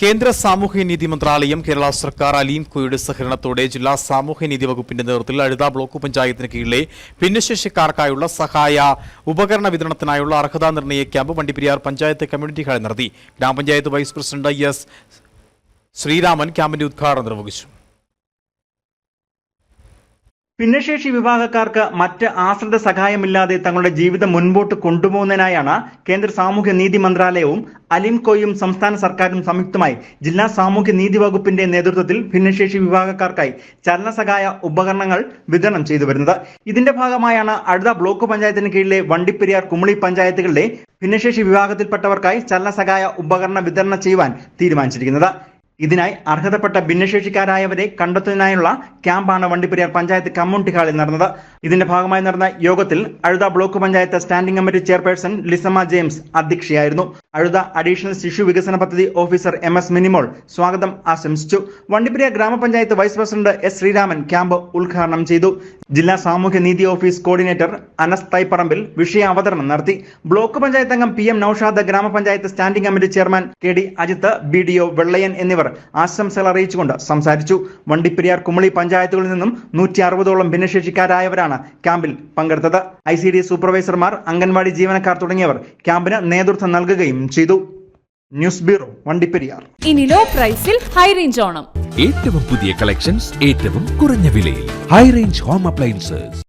കേന്ദ്ര സാമൂഹ്യനീതി മന്ത്രാലയം കേരള സർക്കാർ അലീം കോയുടെ സഹകരണത്തോടെ ജില്ലാ സാമൂഹ്യനീതി വകുപ്പിന്റെ നേതൃത്വത്തിൽ അഴുത ബ്ലോക്ക് പഞ്ചായത്തിന് കീഴിലെ ഭിന്നശേഷിക്കാർക്കായുള്ള സഹായ ഉപകരണ വിതരണത്തിനായുള്ള അർഹതാ നിർണയ ക്യാമ്പ് വണ്ടിപ്പെരിയാർ പഞ്ചായത്ത് കമ്മ്യൂണിറ്റി ഹാളിൽ നടത്തി. ഗ്രാമപഞ്ചായത്ത് വൈസ് പ്രസിഡന്റ് എസ് ശ്രീരാമൻ ക്യാമ്പിന്റെ ഉദ്ഘാടനം നിർവഹിച്ചു. ഭിന്നശേഷി വിഭാഗക്കാർക്ക് മറ്റ് ആശ്രിത സഹായമില്ലാതെ തങ്ങളുടെ ജീവിതം മുൻപോട്ട് കൊണ്ടുപോകുന്നതിനായാണ് കേന്ദ്ര സാമൂഹ്യ നീതി മന്ത്രാലയവും അലിംകോയും സംസ്ഥാന സർക്കാരും സംയുക്തമായി ജില്ലാ സാമൂഹ്യ നീതി വകുപ്പിന്റെ നേതൃത്വത്തിൽ ഭിന്നശേഷി വിഭാഗക്കാർക്കായി ചലനസഹായ ഉപകരണങ്ങൾ വിതരണം ചെയ്തു വരുന്നത്. ഇതിന്റെ ഭാഗമായാണ് അടുത്ത ബ്ലോക്ക് പഞ്ചായത്തിന് കീഴിലെ വണ്ടിപ്പെരിയാർ കുമളി പഞ്ചായത്തുകളിലെ ഭിന്നശേഷി വിഭാഗത്തിൽപ്പെട്ടവർക്കായി ചലനസഹായ ഉപകരണ വിതരണം ചെയ്യുവാൻ തീരുമാനിച്ചിരിക്കുന്നത്. ഇതിനായി അർഹതപ്പെട്ട ഭിന്നശേഷിക്കാരായവരെ കണ്ടെത്തുന്നതിനായുള്ള ക്യാമ്പാണ് വണ്ടിപ്പെരിയാർ പഞ്ചായത്ത് കമ്മ്യൂണിറ്റി ഹാളിൽ നടന്നത്. ഇതിന്റെ ഭാഗമായി നടന്ന യോഗത്തിൽ Azhutha block panchayat standing committee chairperson Lissamma James അധ്യക്ഷയായിരുന്നു. Azhutha additional ശിശു വികസന പദ്ധതി ഓഫീസർ എം എസ് മിനിമോൾ സ്വാഗതം ആശംസിച്ചു. വണ്ടിപ്പെരിയാർ ഗ്രാമപഞ്ചായത്ത് vice president S Sreeraman camp ഉദ്ഘാടനം ചെയ്തു. ജില്ലാ സാമൂഹ്യ നീതി ഓഫീസ് കോർഡിനേറ്റർ അനസ് തൈപ്പറമ്പിൽ വിഷയ അവതരണം നടത്തി. ബ്ലോക്ക് പഞ്ചായത്ത് അംഗം പി എം നൌഷാദ് ഗ്രാമപഞ്ചായത്ത് standing committee chairman K D Ajith B D O Vellayan എന്നിവർ ആശംസകൾ അറിയിച്ചുകൊണ്ട് സംസാരിച്ചു. വണ്ടിപ്പെരിയാർ കുമളി പഞ്ചായത്തുകളിൽ നിന്നും നൂറ്റി അറുപതോളം ഭിന്നശേഷിക്കാരായവരാണ് ക്യാമ്പിൽ പങ്കെടുത്തത്. ഐ സി ഡി സൂപ്പർവൈസർമാർ അംഗൻവാടി ജീവനക്കാർ തുടങ്ങിയവർ ക്യാമ്പിന് നേതൃത്വം നൽകുകയും ചെയ്തു. News bureau Vandiperiyar. ഇനി ലോ പ്രൈസിൽ ഹൈ റേഞ്ച് ഓണം. ഏറ്റവും പുതിയ കളക്ഷൻസ് ഏറ്റവും കുറഞ്ഞ വിലയിൽ. High range home appliances